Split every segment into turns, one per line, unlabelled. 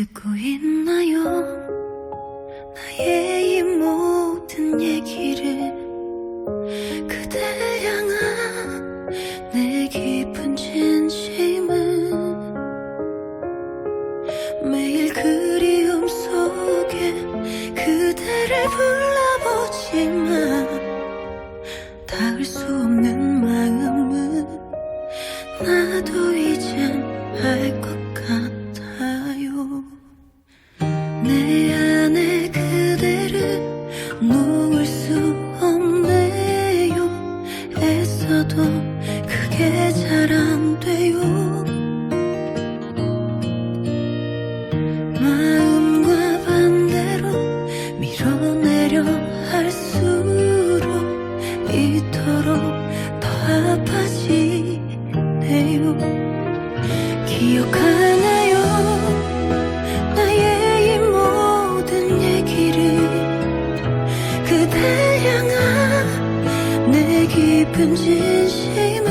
듣고 있나요? 나의 이 모든 얘기를 그댈 향한 내 깊은 진심은 매일 그리움 속에 그대를 불러보지만 닿을 수 없는 마음은 나도 그게 잘 안 돼요 마음과 반대로 밀어내려 할수록 이토록 더 아파지네요. 기억하나요? 나의 이 모든 얘기를 그댈 향한 내 깊은 진심을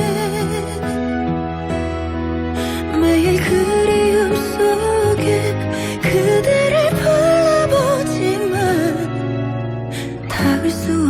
I was the one.